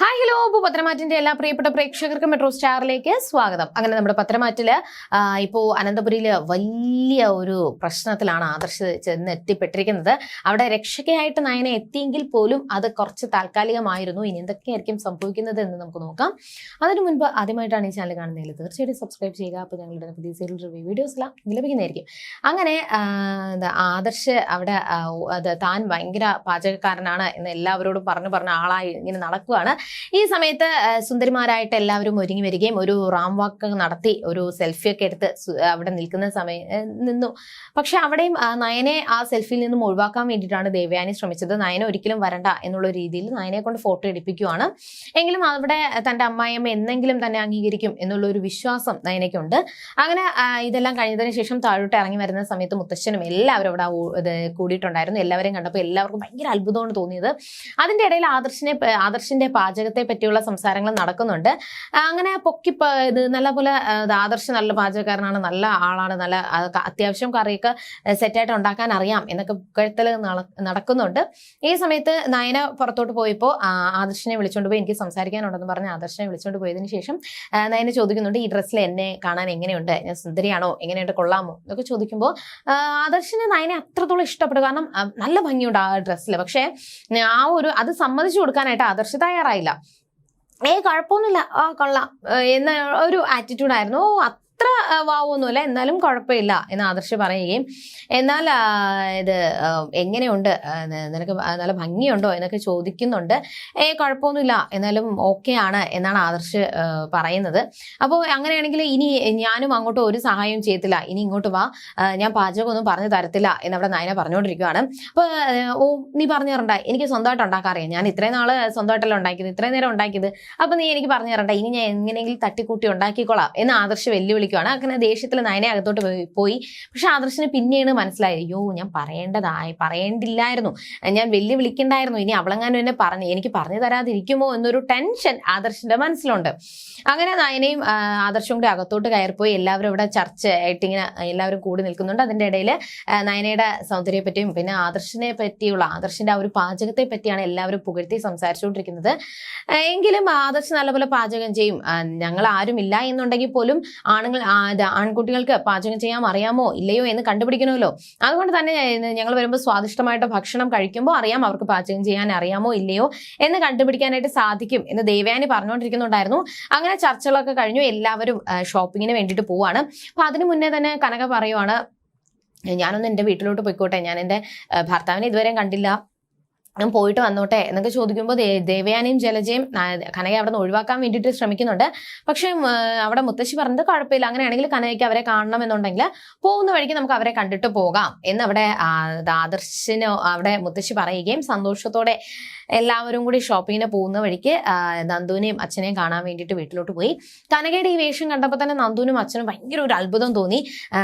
Hi hello അപ്പോൾ പത്രമാറ്റിന്റെ എല്ലാ പ്രിയപ്പെട്ട പ്രേക്ഷകർക്കും മെട്രോ സ്റ്റാറിലേക്ക് സ്വാഗതം. അങ്ങനെ നമ്മുടെ പത്രമാറ്റിൽ ഇപ്പോൾ അനന്തപുരിയിൽ വലിയ ഒരു പ്രശ്നത്തിലാണ് ആദർശ് ചെന്ന് എത്തിപ്പെട്ടിരിക്കുന്നത് അവിടെ രക്ഷകയായിട്ട് നയനെ എത്തിയെങ്കിൽ പോലും അത് കുറച്ച് താൽക്കാലികമായിരുന്നു. ഇനി എന്തൊക്കെയായിരിക്കും സംഭവിക്കുന്നത് എന്ന് നമുക്ക് നോക്കാം. അതിനു മുൻപ് ആദ്യമായിട്ടാണ് ഈ ചാനൽ കാണുന്നതിൽ തീർച്ചയായിട്ടും സബ്സ്ക്രൈബ് ചെയ്യുക. അപ്പോൾ ഞങ്ങളുടെ പുതിയ സീരിയൽ റിവ്യൂ വീഡിയോസ് എല്ലാം ലഭിക്കുന്നതായിരിക്കും. അങ്ങനെ ആദർശ് അവിടെ അത് താൻ ഭയങ്കര പാചകക്കാരനാണ് എന്ന് എല്ലാവരോടും പറഞ്ഞു പറഞ്ഞ ആളായി ഇങ്ങനെ നടക്കുവാണ്. ഈ സമയത്ത് സുന്ദരിമാരായിട്ട് എല്ലാവരും ഒരുങ്ങി വരികയും ഒരു റാം വാക്ക് നടത്തി ഒരു സെൽഫി ഒക്കെ എടുത്ത് അവിടെ നിൽക്കുന്ന സമയം നിന്നു. പക്ഷെ അവിടെയും നയനെ ആ സെൽഫിയിൽ നിന്നും ഒഴിവാക്കാൻ വേണ്ടിയിട്ടാണ് ദേവയാനി ശ്രമിച്ചത്. നയനെ ഒരിക്കലും വരണ്ട എന്നുള്ള രീതിയിൽ നയനെ കൊണ്ട് ഫോട്ടോ എടുപ്പിക്കുവാണ്. എങ്കിലും അവിടെ തന്റെ അമ്മായിയമ്മ എന്നെങ്കിലും തന്നെ അംഗീകരിക്കും എന്നുള്ള ഒരു വിശ്വാസം നയനയ്ക്കുണ്ട്. അങ്ങനെ ഇതെല്ലാം കഴിഞ്ഞതിന് ശേഷം താഴോട്ട് ഇറങ്ങി വരുന്ന സമയത്ത് മുത്തശ്ശനും എല്ലാവരും അവിടെ കൂടിയിട്ടുണ്ടായിരുന്നു. എല്ലാവരെയും കണ്ടപ്പോൾ എല്ലാവർക്കും ഭയങ്കര അത്ഭുതമാണ് തോന്നിയത്. അതിന്റെ ഇടയിൽ ആദർശിനെ ആദർശിന്റെ ആദർശിന്റെ പാചകത്തെ പറ്റിയുള്ള സംസാരങ്ങൾ നടക്കുന്നുണ്ട്. അങ്ങനെ പൊക്കി ഇത് നല്ലപോലെ പോലെ ആദർശം നല്ല പാചകക്കാരനാണ് നല്ല ആളാണ് നല്ല അത്യാവശ്യം കറിയൊക്കെ സെറ്റായിട്ട് ഉണ്ടാക്കാൻ അറിയാം എന്നൊക്കെ പുകഴ്ത്തൽ നടക്കുന്നുണ്ട്. ഈ സമയത്ത് നയന പുറത്തോട്ട് പോയപ്പോൾ ആദർശിനെ വിളിച്ചുകൊണ്ട് പോയി എനിക്ക് സംസാരിക്കാനുണ്ടെന്ന് പറഞ്ഞ് ആദർശിനെ വിളിച്ചുകൊണ്ട് പോയതിന് ശേഷം നയന ചോദിക്കുന്നുണ്ട് ഈ ഡ്രസ്സിൽ എന്നെ കാണാൻ എങ്ങനെയുണ്ട്? ഞാൻ സുന്ദരിയാണോ? എങ്ങനെയുണ്ട്? കൊള്ളാമോ? എന്നൊക്കെ ചോദിക്കുമ്പോൾ ആദർശിന് നയനെ അത്രത്തോളം ഇഷ്ടപ്പെട്ടു കാരണം നല്ല ഭംഗിയുണ്ട് ആ ഡ്രസ്സിൽ പക്ഷേ ആ ഒരു അത് സമ്മതിച്ചു കൊടുക്കാനായിട്ട് ആദർശ് തയ്യാറായില്ല ഏ കുഴപ്പമൊന്നുമില്ല. ആ കൊള്ളാം. എന്ന ഒരു ആറ്റിറ്റ്യൂഡായിരുന്നു ഓ അത്ര വാവൊന്നുമില്ല. എന്നാലും കുഴപ്പമില്ല എന്ന് ആദർശ് പറയുകയും എന്നാൽ ഇത് എങ്ങനെയുണ്ട്? നിനക്ക് നല്ല ഭംഗിയുണ്ടോ? എന്നൊക്കെ ചോദിക്കുന്നുണ്ട്. ഏ കുഴപ്പമൊന്നുമില്ല. എന്നാലും ഓക്കെ ആണ് എന്നാണ് ആദർശ് പറയുന്നത്. അപ്പോൾ അങ്ങനെയാണെങ്കിൽ ഇനി ഞാനും അങ്ങോട്ട് ഒരു സഹായവും ചെയ്യത്തില്ല. ഇനി ഇങ്ങോട്ട് വാ. ഞാൻ പാചകമൊന്നും പറഞ്ഞു തരത്തില്ല എന്നവിടെ നയന പറഞ്ഞുകൊണ്ടിരിക്കുകയാണ് അപ്പോൾ ഓ നീ പറഞ്ഞു തരണ്ട. എനിക്ക് സ്വന്തമായിട്ട് ഉണ്ടാക്കാൻ അറിയാം ഞാൻ ഇത്രയും നാൾ സ്വന്തമായിട്ടല്ല ഉണ്ടാക്കിയത്? ഇത്രയും നേരം ഉണ്ടാക്കിയത്? അപ്പോൾ നീ എനിക്ക് പറഞ്ഞു തരണ്ട. ഇനി ഞാൻ എങ്ങനെയെങ്കിലും തട്ടിക്കൂട്ടി ഉണ്ടാക്കിക്കോളാം എന്ന് ആദർശ് വെല്ലുവിളിക്കുകയാണ് അങ്ങനെ ദേഷ്യത്തിൽ നയനെ അകത്തോട്ട് പോയി- പക്ഷെ ആദർശിന് പിന്നെയാണ് മനസ്സിലായത് അയ്യോ ഞാൻ പറയേണ്ടതായി പറയേണ്ടില്ലായിരുന്നു. ഞാൻ വെല്ലുവിളിക്കണ്ടായിരുന്നു. ഇനി അവളെങ്ങാനും എന്നെ പറഞ്ഞു എനിക്ക് പറഞ്ഞു തരാതിരിക്കുമോ എന്നൊരു ടെൻഷൻ ആദർശന്റെ മനസ്സിലുണ്ട്. അങ്ങനെ നയനയും ആദർശവും കൂടി അകത്തോട്ട് കയറിപ്പോയി. എല്ലാവരും ഇവിടെ ചർച്ച ആയിട്ട് ഇങ്ങനെ എല്ലാവരും കൂടി നിൽക്കുന്നുണ്ട്. അതിന്റെ ഇടയിൽ നയനയുടെ സൗന്ദര്യത്തെ പറ്റിയും പിന്നെ ആദർശനെ പറ്റിയുള്ള ആദർശിന്റെ ആ ഒരു പാചകത്തെ പറ്റിയാണ് എല്ലാവരും പുകഴ്ത്തി സംസാരിച്ചുകൊണ്ടിരിക്കുന്നത്. എങ്കിലും ആദർശ് നല്ലപോലെ പാചകം ചെയ്യും. ഞങ്ങൾ ആരും ഇല്ല എന്നുണ്ടെങ്കിൽ പോലും ആണുങ്ങൾ ആൺകുട്ടികൾക്ക് പാചകം ചെയ്യാൻ അറിയാമോ? ഇല്ലയോ എന്ന് കണ്ടുപിടിക്കണമല്ലോ. അതുകൊണ്ട് തന്നെ ഞങ്ങൾ വരുമ്പോൾ സ്വാദിഷ്ടമായിട്ട് ഭക്ഷണം കഴിക്കുമ്പോൾ അറിയാം അവർക്ക് പാചകം ചെയ്യാൻ അറിയാമോ ഇല്ലയോ എന്ന് കണ്ടുപിടിക്കാനായിട്ട് സാധിക്കും എന്ന് ദേവയാനി പറഞ്ഞുകൊണ്ടിരിക്കുന്നുണ്ടായിരുന്നു അങ്ങനെ ചർച്ചകളൊക്കെ കഴിഞ്ഞു. എല്ലാവരും ഷോപ്പിങ്ങിന് വേണ്ടിയിട്ട് പോവാണ്. അപ്പൊ അതിനു മുന്നേ തന്നെ കനക പറയുവാണ് ഞാനൊന്ന് എന്റെ വീട്ടിലോട്ട് പോയിക്കോട്ടെ. ഞാൻ എന്റെ ഭർത്താവിനെ ഇതുവരെയും കണ്ടില്ല. ഞാൻ പോയിട്ട് വന്നോട്ടെ എന്നൊക്കെ ചോദിക്കുമ്പോൾ ദേവയാനയും ജലജയും കനകയെ അവിടെ നിന്ന് ഒഴിവാക്കാൻ വേണ്ടിയിട്ട് ശ്രമിക്കുന്നുണ്ട്. പക്ഷേ അവിടെ മുത്തശ്ശി പറഞ്ഞത് കുഴപ്പമില്ല. അങ്ങനെയാണെങ്കിൽ കനകയ്ക്ക് അവരെ കാണണം എന്നുണ്ടെങ്കിൽ പോകുന്ന വഴിക്ക് നമുക്ക് അവരെ കണ്ടിട്ട് പോകാം എന്ന് അവിടെ ആദർശിന് അവിടെ മുത്തശ്ശി പറയുകയും സന്തോഷത്തോടെ എല്ലാവരും കൂടി ഷോപ്പിങ്ങിന് പോകുന്ന വഴിക്ക് നന്ദുവിനെയും അച്ഛനെയും കാണാൻ വേണ്ടിയിട്ട് വീട്ടിലോട്ട് പോയി. കനകയുടെ ഈ വേഷം കണ്ടപ്പോൾ തന്നെ നന്ദുവിനും അച്ഛനും ഭയങ്കര ഒരു അത്ഭുതം തോന്നി.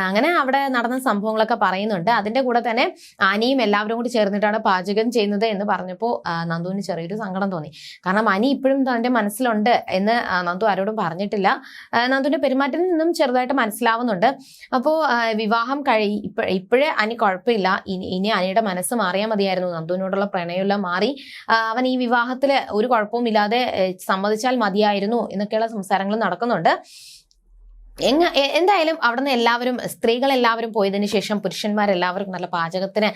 അങ്ങനെ അവിടെ നടന്ന സംഭവങ്ങളൊക്കെ പറയുന്നുണ്ട്. അതിന്റെ കൂടെ തന്നെ ആനിയും എല്ലാവരും കൂടി ചേർന്നിട്ടാണ് പാചകം ചെയ്യുന്നത് എന്ന് പറഞ്ഞപ്പോൾ നന്ദുവിന് ചെറിയൊരു സങ്കടം തോന്നി. കാരണം അനി ഇപ്പോഴും തന്റെ മനസ്സിലുണ്ട് എന്ന് നന്ദു ആരോടും പറഞ്ഞിട്ടില്ല. നന്ദുവിന്റെ പെരുമാറ്റത്തിൽ നിന്നും ചെറുതായിട്ട് മനസ്സിലാവുന്നുണ്ട്. അപ്പോൾ വിവാഹം കഴി ഇപ്പ ഇപ്പോഴേ അനി കുഴപ്പമില്ല. ഇനി ഇനി അനിയുടെ മനസ്സ് മാറിയാൽ മതിയായിരുന്നു. നന്ദുവിനോടുള്ള പ്രണയമെല്ലാം മാറി. അവൻ ഈ വിവാഹത്തിൽ ഒരു കുഴപ്പവും ഇല്ലാതെ സമ്മതിച്ചാൽ മതിയായിരുന്നു എന്നൊക്കെയുള്ള സംസാരങ്ങൾ നടക്കുന്നുണ്ട്. എങ്ങ എന്തായാലും അവിടുന്ന് എല്ലാവരും സ്ത്രീകൾ എല്ലാവരും പോയതിന് ശേഷം പുരുഷന്മാരെല്ലാവർക്കും നല്ല പാചകത്തിന്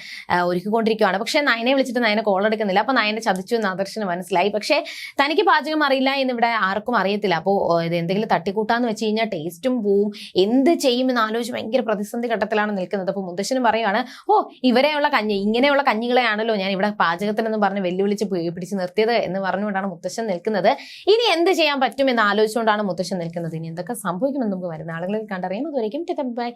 ഒരുക്കിക്കൊണ്ടിരിക്കുകയാണ് പക്ഷെ നയനെ വിളിച്ചിട്ട് നയനെ കോൾ എടുക്കുന്നില്ല. അപ്പൊ നയനെ ചതിച്ചു എന്ന് ആദർശന് മനസ്സിലായി. പക്ഷേ തനിക്ക് പാചകം അറിയില്ല എന്ന് ഇവിടെ ആർക്കും അറിയത്തില്ല. അപ്പോൾ ഇത് എന്തെങ്കിലും തട്ടിക്കൂട്ടാന്ന് വെച്ച് കഴിഞ്ഞാൽ ടേസ്റ്റും പോവും. എന്ത് ചെയ്യുമെന്ന് ആലോചിച്ച് ഭയങ്കര പ്രതിസന്ധി ഘട്ടത്തിലാണ് നിൽക്കുന്നത്. അപ്പോൾ മുത്തശ്ശനും പറയുകയാണ് ഓ ഇവരെയുള്ള കഞ്ഞി ഇങ്ങനെയുള്ള കഞ്ഞികളെയാണല്ലോ ഞാൻ ഇവിടെ പാചകത്തിനെന്ന് പറഞ്ഞ് വെല്ലുവിളിച്ച് പിടിച്ച് നിർത്തിയത് എന്ന് പറഞ്ഞുകൊണ്ടാണ് മുത്തശ്ശൻ നിൽക്കുന്നത്. ഇനി എന്ത് ചെയ്യാൻ പറ്റും എന്ന് ആലോചിച്ചുകൊണ്ടാണ് മുത്തശ്ശൻ നിൽക്കുന്നത്. ഇനി എന്തൊക്കെ സംഭവിക്കുമെന്ന് നമുക്ക് വരുന്ന ആളുകളിൽ കണ്ടറിയാം. അതുവരേക്കും. ബൈ.